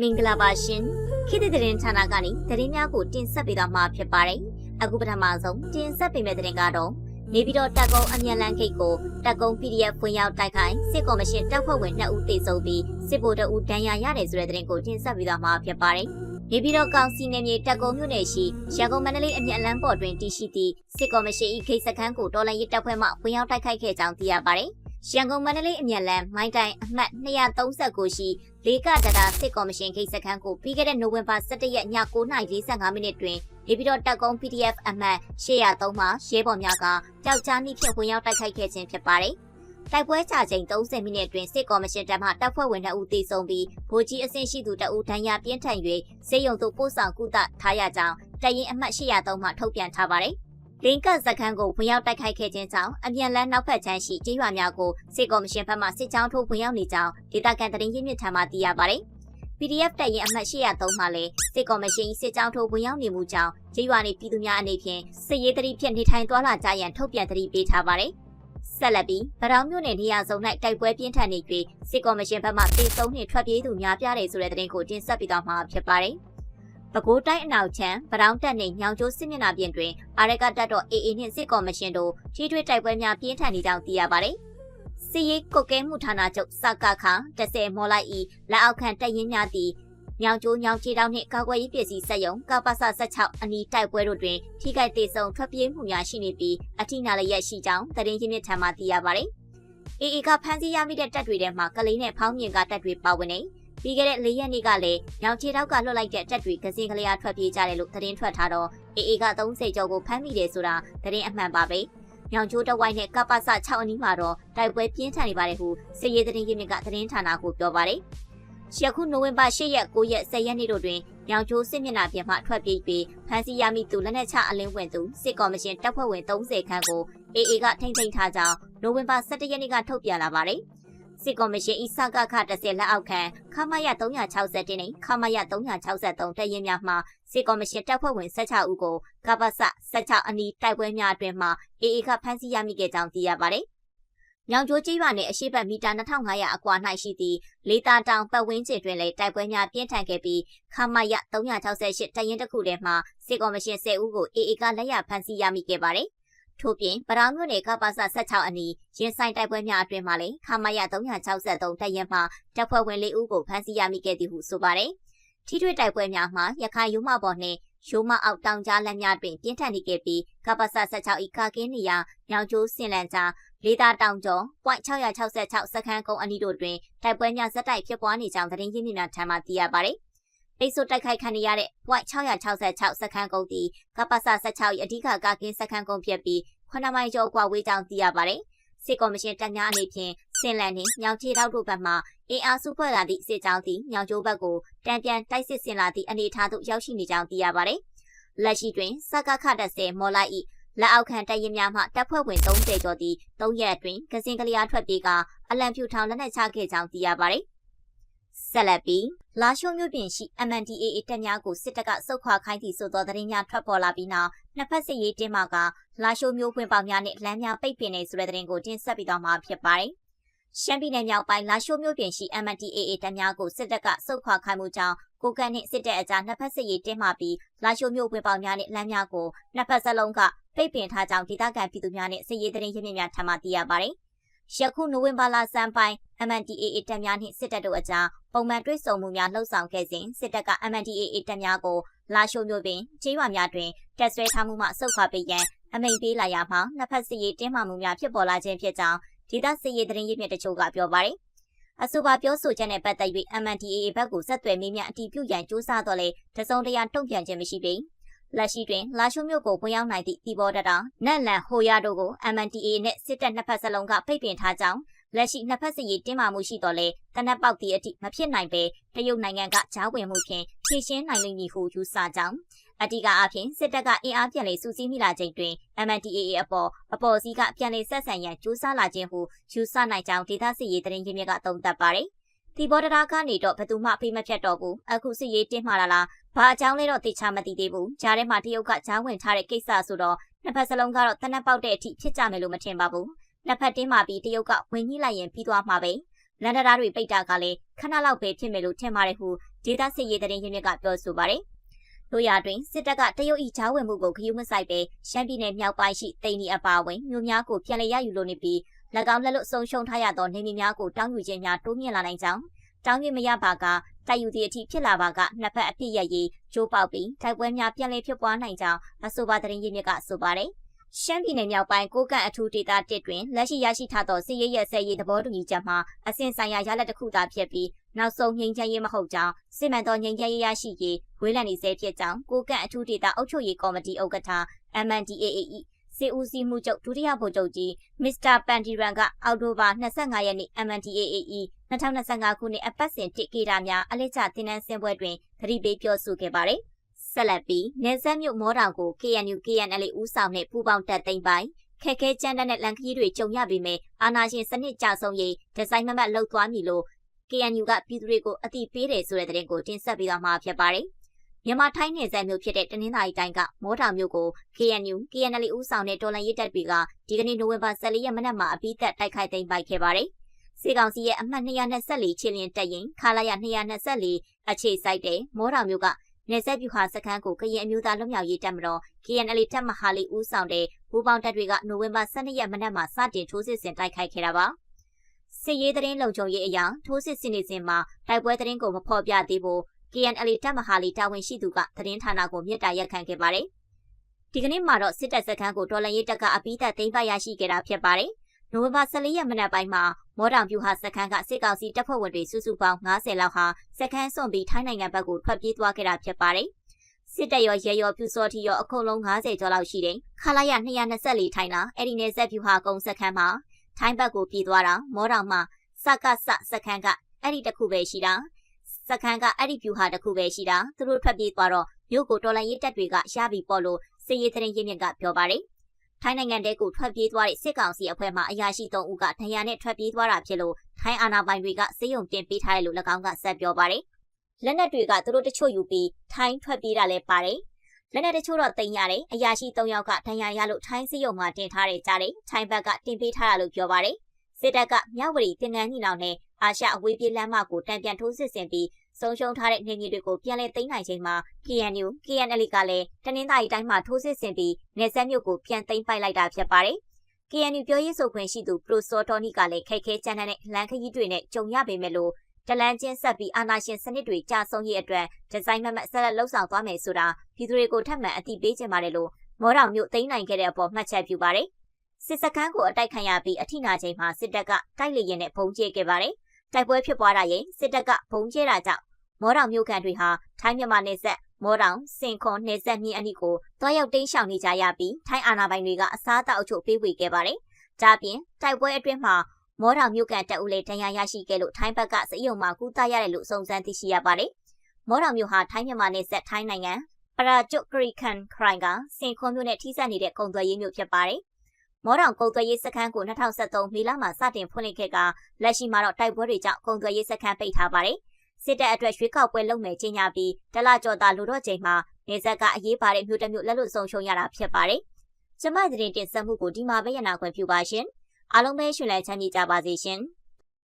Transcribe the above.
မင်္ဂလာပါရှင်ခေတ်သစ်သတင်းဌာနကနေသတင်းများကိုတင်ဆက်ပေးသွားမှာဖြစ်ပါတယ်အခုပထမဆုံးတင်ဆက်ပေးမယ့်သတင်းကတော့နေပြည်တော်တက်ကုန်းအမြန်လန်းဂိတ်ကိုတက်ကုန်း PDF ဖွင့်ရောက်တိုက်ခိုက်စစ်ကော်မရှင်တပ်ဖွဲ့ဝင်2ဦးသေဆုံးပြီးစစ်ဗိုလ်တအူဒဏ်ရာရတယ်ဆိုတဲ့သတင်းကိုတင်ဆက်ပေးသွားမှာဖြစ်ပါတယ်နေပြည်တော်ကောင်စီနယ်မြေတက်ကုန်းမြို့နယ်ရှိရန်ကုန်မန္တလေးအမြန်လန်းပေါ်တွင်တည်ရှိသည့်စစ်ကော်မရှင်၏ဂိတ်စခန်းကိုတော်လှန်ရေးတပ်ဖွဲ့မှဝင်ရောက်တိုက်ခိုက်ခဲ့ကြောင်းသိရပါတယ်ရန်ကုန်မန္တလေးအမြန်လန်းမိုင်းတိုင်အမှတ်239ရှိ လေးကတတာစစ်ကော်မရှင်ခိတ်စခန်းကိုပြီးခဲ့တဲ့နိုဝင်ဘာ17ရက်ည9:45မိနစ်တွင်နေပြည်တော်တပ်ကုန်း PDF အမှတ်803မှာရဲဘော်များကကြောက်ကြားနှိဖြင့်ဝင်ရောက်တိုက်ခိုက်ခဲ့ခြင်းဖြစ်ပါတယ်။တိုက်ပွဲကြာချိန်30မိနစ်တွင်စစ်ကော်မရှင်တပ်မှတပ်ဖွဲ့ဝင်2ဦးသေဆုံးပြီးဗိုလ်ကြီးအဆင့်ရှိသူ2ဦးဒဏ်ရာပြင်းထန်၍စေယုံသို့ပို့ဆောင်ကုသထားရကြောင်းတပ်ရင်းအမှတ်803မှထုတ်ပြန်ထားပါတယ်။ လင်းကတ်စခန်းကိုဝင်ရောက်တိုက်ခိုက်ခဲ့ခြင်းကြောင့်အမြန်လန်းနောက်ဖက်ချမ်းရှိကျေးရွာများကိုစစ်ကော်မရှင်ဘက်မှစစ်ကြောင်းထိုးဝင်ရောက်နေကြောင်းဒေသခံသတင်းရင်းမြစ်ထံမှသိရပါတယ်။ PDF တပ်ရင်အမှတ်803မှာလည်းစစ်ကော်မရှင်စစ်ကြောင်းထိုးဝင်ရောက်နေမှုကြောင့်ကျေးရွာနေပြည်သူများအနေဖြင့်စစ်ရေးတတိဖြင့်နေထိုင်သွားလာကြရန်ထုတ်ပြန်တတိပေးထားပါတယ်။ဆက်လက်ပြီးဗရောင်းမြို့နယ်နေရာစုံ၌တိုက်ပွဲပြင်းထန်နေပြီးစစ်ကော်မရှင်ဘက်မှတေဆုံးနှင့်ထွက်ပြေးသူများပြားတယ်ဆိုတဲ့သတင်းကိုတင်ဆက်ပေးသွားမှာဖြစ်ပါတယ်။ ပဲခူးတိုင်းအနောက်ချမ်းဗရောင်းတက်နေညောင်ကျိုးစစ်မျက်နှာပြင်တွင်အာရကတက်တော် AA နှင့်စစ်ကော်မရှင်တို့ထိထွေးတိုက်ပွဲများပြင်းထန်နေကြောင်းသိရပါတယ်။စီရေးကုတ်ကဲမှုဌာနချုပ်စကခ10မော်လိုက်ဤလက်အောက်ခံတပ်ရင်းများသည်ညောင်ကျိုးညောင်ချီတောင်းနှင့်ကာကွယ်ရေးပစ္စည်းစက်ရုံကပ္ပစ16အနီးတိုက်ပွဲတို့တွင်ထိခိုက်ဒေဆုံးထွက်ပြေးမှုများရှိနေပြီးအထိနာလျက်ရှိကြောင်းသတင်းရင်းမြစ်ထံမှသိရပါတယ်။ AA ကဖမ်းဆီးရမိတဲ့တပ်တွေထဲမှာကလေးနဲ့ဖောင်းမြင်ကတပ်တွေပါဝင်နေ ပြီးခဲ့တဲ့၄ရက်နေ့ကလည်းညောင်ချေတောက်ကလွတ်လိုက်တဲ့တပ်တွေကစင်ကလေးအားထွက်ပြေးကြတယ်လို့သတင်းထွက်ထားတော့အေအေက30ကျော်ကိုဖမ်းမိတယ်ဆိုတာသတင်းအမှန်ပါပဲ။ညောင်ချိုးတဝိုင်းနဲ့ကပ္ပစ6အနီးမှာတော့တိုက်ပွဲပြင်းထန်နေပါတယ်ဟုစစ်ရေးသတင်းရင်းမြစ်ကသတင်းဌာနကိုပြောပါတယ်။ယခုနိုဝင်ဘာ10ရက်9ရက်10ရက်နေ့တို့တွင်ညောင်ချိုးစစ်မျက်နှာပြင်မှထွက်ပြေးပြီးဖမ်းဆီးရမိသူလက်နက်ချအလင်းဝင်သူစစ်ကော်မရှင်တပ်ဖွဲ့ဝင်30ခန်းကိုအေအေကထိမ့်သိမ်းထားကြောင်းနိုဝင်ဘာ17ရက်နေ့ကထုတ်ပြန်လာပါတယ်။ စစ်ကော်မရှင်ဤစကခ10လက်အောက်ခံခမရ360နဲ့ခမရ363တရင်များမှစစ်ကော်မရှင်တပ်ဖွဲ့ဝင်16ဦးကိုကပ္ပစ16အနီးတိုက်ပွဲများအတွင်မှအေအေကဖမ်းဆီးရမိခဲ့ကြောင်းသိရပါတယ်။ညောင်ကျိုးကြီးရွာနယ်အရှိတ်မီတာ2500အကွာ၌ရှိသည့်လေးတာတောင်ပတ်ဝန်းကျင်တွင်လည်းတိုက်ပွဲများပြင်းထန်ခဲ့ပြီးခမရ368တရင်တစ်ခုထဲမှစစ်ကော်မရှင်10ဦးကိုအေအေကလက်ရဖမ်းဆီးရမိခဲ့ပါတယ်။ ထို့ပြင်ပရောင်မြို့နယ်ကပ္ပစ16အနီးရင်ဆိုင်တိုက်ပွဲများအတွင်မှာလည်းခမရ363တပ်ရင်မှတပ်ဖွဲ့ဝင်၄ဦးကိုဖမ်းဆီးရမိခဲ့သည်ဟုဆိုပါတယ်။ထိထွေတိုက်ပွဲများမှာရခိုင်ရုံးမပေါ်နှင့်ရိုးမအောက်တောင်ကြားလမ်းများတွင်ပြင်းထန်နေခဲ့ပြီးကပ္ပစ16ဤကာကင်းနေရာညောင်ကျိုးစင်လန်ကြားလေးသားတောင်ကျော် .666 စခန်းကုန်းအနီးတို့တွင်တိုက်ပွဲများဇက်တိုက်ဖြစ်ပွားနေကြောင်းသတင်းရင်းမြစ်များထံမှသိရပါတယ်။ ပိတ်ဆို့တိုက်ခိုက်ခံရတဲ့ .666 စခန်းကုန်းတီကပ္ပစ16ရဲ့အဓိကကာကင်းစခန်းကုန်းဖြစ်ပြီး9မိုင်ကျော်ကွာဝေးကြောင်းသိရပါတယ်။စစ်ကော်မရှင်တပ်များအနေဖြင့်စင်လန်နှင့်ညောင်ချေတောက်တို့ဘက်မှအင်အားစုဖွဲ့လာသည့်စစ်ကြောင်းသည်ညောင်ကျိုးဘက်ကိုတံပြန်တိုက်စစ်ဆင်လာသည့်အနေအထားသို့ရောက်ရှိနေကြောင်းသိရပါတယ်။လက်ရှိတွင်စကခ10မော်လိုက်၏လက်အောက်ခံတပ်ရင်များမှတပ်ဖွဲ့ဝင်30ကျော်သည့်၃ရက်အတွင်းကစင်ကလျာထွက်ပြေးကအလံဖြူထောင်လက်နက်ချခဲ့ကြောင်းသိရပါတယ်။ ဆက်လက်ပြီးလာရှိုးမြို့ပြင်ရှိ MNDAA တပ်များကိုစစ်တပ်ကစုတ်ခွာခိုင်းသည့်ဆိုသောသတင်းများထွက်ပေါ်လာပြီးနောက်နှစ်ဖက်စစ်ရေးတင်းမာကလာရှိုးမြို့ဖွင့်ပေါက်များနဲ့လမ်းများပိတ်ပင်နေဆိုတဲ့သတင်းကိုတင်ဆက်ပြီးတော့မှာဖြစ်ပါတယ်။ရှမ်းပြည်နယ်မြောက်ပိုင်းလာရှိုးမြို့ပြင်ရှိ MNDAA တပ်များကိုစစ်တပ်ကစုတ်ခွာခိုင်းမှုကြောင့်ကိုကန်နှင့်စစ်တပ်အကြားနှစ်ဖက်စစ်ရေးတင်းမာပြီးလာရှိုးမြို့ဝင်ပေါက်များနဲ့လမ်းများကိုနှစ်ဖက်စလုံးကပိတ်ပင်ထားကြောင်းဒေသခံပြည်သူများနဲ့စစ်ရေးသတင်းရင်းမြစ်များထံမှသိရပါတယ်။ယခုနိုဝင်ဘာလဆန်းပိုင်း MNDAA တပ်များနှင့်စစ်တပ်တို့အကြားပုံမှန်တွေ့ဆုံမှုများလှုပ်ဆောင်ခဲ့စဉ်စစ်တပ်က MNDAA တပ်များကိုလာရှိုးမြို့တွင်ကျေးရွာများတွင်တပ်ဆွဲထားမှုမှဆုတ်ခွာပေးရန်အမိန့်ပေးလာရမှာနှစ်ဖက်စစ်ရေးတင်းမာမှုများဖြစ်ပေါ်လာခြင်းဖြစ်ကြောင်းဒေသစစ်ရေးသတင်းရင်းမြစ်တချို့ကပြောပါတယ်။အဆိုပါပြောဆိုချက်နဲ့ပတ်သက်၍ MNDAA ဘက်ကိုဆက်သွယ်မေးမြန်းအတည်ပြုရန်စ조사တော့လေတစုံတရာတုံ့ပြန်ခြင်းမရှိပေ။လက်ရှိတွင်လာရှိုးမြို့ကိုဝင်ရောက်နိုင်သည့်ဒီဘော်ဒတာနက်လန်ဟိုယာတို့ကို MNDA နဲ့စစ်တပ်နှစ်ဖက်စလုံးကဖိတ်ပင်ထားကြောင်း လက်ရှိနှစ်ဖက်စီရေးတင်းမာမှုရှိတော်လဲတနက်ပေါက်သည့်အထိမဖြစ်နိုင်ပဲတရုတ်နိုင်ငံကကြားဝင်မှုဖြင့်ဖြည့်ရှင်းနိုင်လိမ့်မည်ဟုယူဆကြောင်းအတိကအဖြစ်စစ်တပ်ကအင်အားပြန်လည်စုစည်းမိလာချိန်တွင် MNDAA အပေါ်အပေါ်စီးကပြန်လည်ဆက်ဆံရန်ကြိုးစားလာခြင်းဟုယူဆနိုင်ကြောင်းဒေသစစ်ရေးသတင်းရင်းမြစ်ကသုံးသပ်ပါတယ်။ဒီဘော်ဒရာကနေတော့ဘယ်သူမှဖိမဖြတ်တော့ဘူးအခုစစ်ရေးတင်းမာလာလားဘာအကြောင်းလဲတော့သိချမသိသေးဘူးကြားထဲမှာတရုတ်ကကြားဝင်ထားတဲ့ကိစ္စဆိုတော့နှစ်ဖက်စလုံးကတော့တနက်ပေါက်တဲ့အထိဖြစ်ကြမယ်လို့မထင်ပါဘူး နှစ်ဖက်တင်းမာပြီးတရုတ်ကဝင်ကြီးလိုက်ရင်ပြီးသွားမှာပဲလန်ဒတာတွေပိတ်တာကလည်းခဏလောက်ပဲဖြစ်မယ်လို့ထင်ပါတယ်ဟုဒေသစစ်ရေးသတင်းရင်းမြစ်ကပြောဆိုပါတယ်။တို့ရတွင်စစ်တပ်ကတရုတ်၏ဂျားဝင်မှုကိုခယူးမဆိုင်ပဲရှမ်းပြည်နယ်မြောက်ပိုင်းရှိတိန်နီအပါအဝင်မြို့များကိုပြန်လည်ရယူလိုနေပြီး၎င်းလက်လွတ်ဆုံးရှုံးထားရသောနေမြေများကိုတောင်းယူခြင်းများတိုးမြင့်လာနိုင်ကြောင်းတောင်းမြင့်မရပါကတိုက်ယူသည့်အထိဖြစ်လာပါကနှစ်ဖက်အပြစ်ရရေးကြိုးပေါက်ပြီးတိုက်ပွဲများပြန်လည်ဖြစ်ပွားနိုင်ကြောင်းအဆိုပါသတင်းရင်းမြစ်ကဆိုပါတယ်။ ရှမ်းပြည်နယ်မြောက်ပိုင်းကိုကန့်အထူးဒေသတစ်တွင်လက်ရှိရရှိထားသောစစ်ရေးရဲစဲရေးသဘောတူညီချက်မှာအစဉ်ဆိုင်ရာရလဒ်တစ်ခုသာဖြစ်ပြီးနောက်ဆုံးငြိမ်းချမ်းရေးမဟုတ်ကြောင်းစစ်မှန်သောငြိမ်းချမ်းရေးရရှိရေးဝေးလံနေစေဖြစ်ကြောင်းကိုကန့်အထူးဒေသအုပ်ချုပ်ရေးကော်မတီဥက္ကဋ္ဌ MNDAA စစ်ဦးစီးမှုချုပ်ဒုတိယဗိုလ်ချုပ်ကြီးမစ္စတာပန်တီရန်ကအောက်တိုဘာ25ရက်နေ့ MNDAA 2025ခုနှစ်အပတ်စဉ်တစ်ကေတာများအလက်ချတင်နန်းစင်ပွဲတွင်သတိပေးပြောဆိုခဲ့ပါတယ်။ ဆက်လက်ပြီးနေဆက်မြို့မောတောင်ကို KNU KNL ဦးဆောင်တဲ့ပူးပေါင်းတပ်သိမ်းပိုင်းခက်ခဲကြမ်းတမ်းတဲ့လန်ခရီးတွေကြုံရပေမဲ့အာနာရှင်စနစ်ကြဆုံးရေးဒီဇိုင်းမမတ်လှုပ်သွားမည်လို့ KNU ကပြည်သူတွေကိုအတိပေးတယ်ဆိုတဲ့သတင်းကိုတင်ဆက်ပေးသွားမှာဖြစ်ပါတယ်။မြန်မာထိုင်းနယ်စပ်မြို့ဖြစ်တဲ့တနင်္သာရီတိုင်းကမောတာမြို့ကို KNU KNL ဦးဆောင်တဲ့တော်လှန်ရေးတပ်တွေကဒီကနေ့နိုဝင်ဘာ14ရက်မနက်မှာအပြီးသက်တိုက်ခိုက်သိမ်းပိုက်ခဲ့ပါတယ်။စေကောင်စီရဲ့အမှတ်224ချင်းလင်းတပ်ရင်ခလာရ224အခြေစိုက်တဲ့မောတာမြို့က နေဆက်ပြူဟာစခန်းကိုကရင်အမျိုးသားလွတ်မြောက်ရေးတပ်မတော် KNL တပ်မဟာလေးဦးဆောင်တဲ့ဘူပေါင်းတပ်တွေကနိုဝင်ဘာ12ရက်မနက်မှာစတင်ထိုးစစ်ဆင်တိုက်ခိုက်ခဲ့တာပါ။စစ်ရေးသတင်းလုံခြုံရေးအရာထိုးစစ်ဆင်နေစဉ်မှာတိုက်ပွဲသတင်းကိုမဖော်ပြသေးဘူး KNL တပ်မဟာလီတာဝန်ရှိသူကသတင်းဌာနကိုမြစ်တာရက်ခံခဲ့ပါတယ်။ဒီကနေ့မှာတော့စစ်တပ်စခန်းကိုတော်လန်ရေးတပ်ကအပိသက်သိမ်းပိုက်ရရှိခဲ့တာဖြစ်ပါတယ်။နိုဝင်ဘာ14ရက်မနက်ပိုင်းမှာ မော်တောင်ပြူဟာစခန်းကစစ်ကောင်စီတပ်ဖွဲ့ဝင်တွေစုစုပေါင်း90လောက်ဟာစခန်းစွန့်ပြီးထိုင်းနိုင်ငံဘက်ကိုထွက်ပြေးသွားခဲ့တာဖြစ်ပါတယ်။စစ်တပ်ရောရဲရောပြူစောတီရောအကုန်လုံး90ကျော်လောက်ရှိတယ်။ခလာရ224ထိုင်းလားအဲ့ဒီနယ်ဆက်ပြူဟာကုန်းစခန်းမှာထိုင်းဘက်ကိုပြေးသွားတာမော်တောင်မှာစကစစခန်းကအဲ့ဒီတခုပဲရှိတာစခန်းကအဲ့ဒီပြူဟာတခုပဲရှိတာသူတို့ထွက်ပြေးသွားတော့မြို့ကိုတော်လန်ရေးတပ်တွေကရပြီပေါ့လို့စစ်ရေးသတင်းရင်းမြစ်ကပြောပါတယ် ထိုင်းနိုင်ငံတဲကိုထွက်ပြေးသွားတဲ့စစ်ကောင်စီအဖွဲ့မှအရာရှိ3ဦးကဒဏ်ရာနဲ့ထွက်ပြေးသွားတာဖြစ်လို့ထိုင်းအာဏာပိုင်တွေကစေယုံတင်ပေးထားတယ်လို့၎င်းကဆက်ပြောပါတယ်လက်နက်တွေကသူတို့တချို့ယူပြီးထိုင်းထွက်ပြေးတာလည်းပါတယ်လက်နက်တချို့တော့တင်ရတယ်အရာရှိ3ယောက်ကဒဏ်ရာရလို့ထိုင်းစစ်ရုံမှာတင်ထားတယ်ကြားတယ်ထိုင်းဘက်ကတင်ပေးထားတာလို့ပြောပါတယ်စစ်တပ်ကမြဝတီတင်ငန်းညီနောင်နဲ့အာရှအဝေးပြေးလမ်းမကိုတံပြန်ထိုးစစ်ဆင်ပြီး ဆုံးရှုံးထားတဲ့နေမြေတွေကိုပြန်လည်သိမ်းနိုင်ချိန်မှာ KNU KNL ကလည်းတနင်္သာရီတိုင်းမှာထိုးစစ်ဆင်ပြီးနေဆက်မြို့ကိုပြန်သိမ်းပိုက်လိုက်တာဖြစ်ပါတယ်။ KNU ပြောရေးဆိုခွင့်ရှိသူပရိုစောတော်နီကလည်းခိတ်ခဲကြမ်းတဲ့လန်ခရီးတွေနဲ့ကြုံရပေမဲ့လို့တလန်ချင်းဆက်ပြီးအာနာရှင်စနစ်တွေကြာဆုံးရေးအတွက်ဒီဇိုင်းမမတ်ဆက်လက်လှုပ်ဆောင်သွားမယ်ဆိုတာပြည်သူတွေကိုထပ်မံအသိပေးခြင်းပါတယ်လို့မော်တောင်မြို့သိမ်းနိုင်ခဲ့တဲ့အပေါ်မှတ်ချက်ပြုပါတယ်။စစ်စခန်းကိုအတိုက်ခံရပြီးအထိနာချိန်မှာစစ်တပ်ကတိုက်လေရင်နဲ့ပုံကျဲခဲ့ပါတယ်။တိုက်ပွဲဖြစ်ပွားတာရင်စစ်တပ်ကပုံကျဲတာကြောင့် မော်တောင်မြို့ခံတွေဟာထိုင်းမြန်မာနယ်စပ်မော်တောင်စင်ခွန်နယ်စပ်မြင်းအနီးကိုတွားရောက်တိမ်းရှောင်နေကြရပြီးထိုင်းအာဏာပိုင်တွေကအစားအသောက်အချို့ပေးဝေခဲ့ပါတယ်။ဒါပြင်တိုက်ပွဲအတွင်းမှာမော်တောင်မြို့ကန်တပ်ဦးလည်းဒဏ်ရာရရှိခဲ့လို့ထိုင်းဘက်ကစရုံမှာကူးသားရတယ်လို့စုံစမ်းသိရှိရပါတယ်။မော်တောင်မြို့ဟာထိုင်းမြန်မာနယ်စပ်ထိုင်းနိုင်ငံပရာကျွတ်ဂရီကန်ခရိုင်ကစင်ခွန်မြို့နဲ့ထိစပ်နေတဲ့ကုံသွယ်ရေးမြို့ဖြစ်ပါတယ်။မော်တောင်ကုံသွယ်ရေးစခန်းကို2023မေလမှာစတင်ဖွင့်လှစ်ခဲ့ကလက်ရှိမှာတော့တိုက်ပွဲတွေကြောင့်ကုံသွယ်ရေးစခန်းပိတ်ထားပါတယ်။ စစ်တပ်အတွက်ရွေးကောက်ပွဲလုပ်မယ်ကြီးညာပြီးတလကျော်သာလူတော့ချိန်မှာနေဆက်ကအရေးပါတဲ့မြို့တစ်မြို့လက်လွတ်ဆုံးရှုံးရတာဖြစ်ပါတယ်။ကျမသတင်းတင်ဆက်မှုကိုဒီမှာပဲရနာခွင့်ပြုပါရှင်။အားလုံးပဲရှင်လန်းချမ်းမြေ့ကြပါစေရှင်။